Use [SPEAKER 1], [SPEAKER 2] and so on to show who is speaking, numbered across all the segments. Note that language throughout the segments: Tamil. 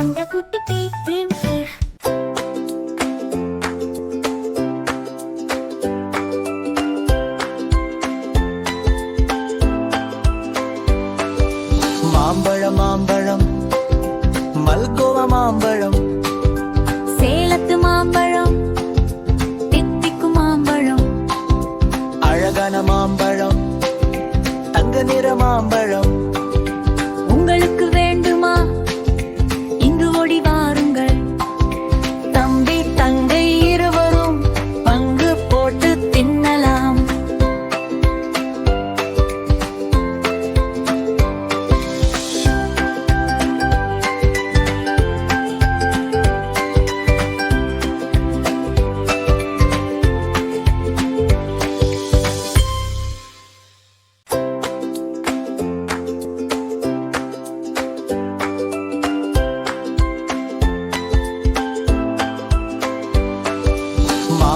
[SPEAKER 1] அந்த குட்டி பீ
[SPEAKER 2] மாம்பழம் மாம்பழம் மல்கோவா மாம்பழம்.
[SPEAKER 1] சேலத்து மாம்பழம் தித்திக்கு மாம்பழம்.
[SPEAKER 2] அழகான மாம்பழம் தங்க நிற மாம்பழம்.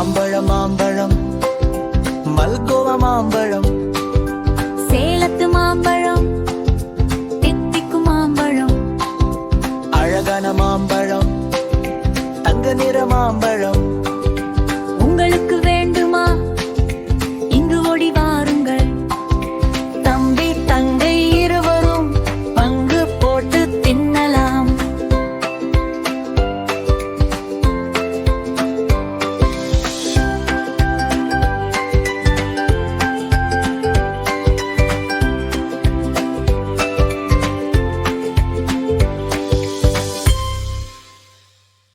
[SPEAKER 2] மாம்பழம் மாம்பழம். மல்கோவா மாம்பழம்.
[SPEAKER 1] சேலத்து மாம்பழம் தித்திக்கு மாம்பழம்.
[SPEAKER 2] அழகான மாம்பழம். தங்க நிற மாம்பழம்.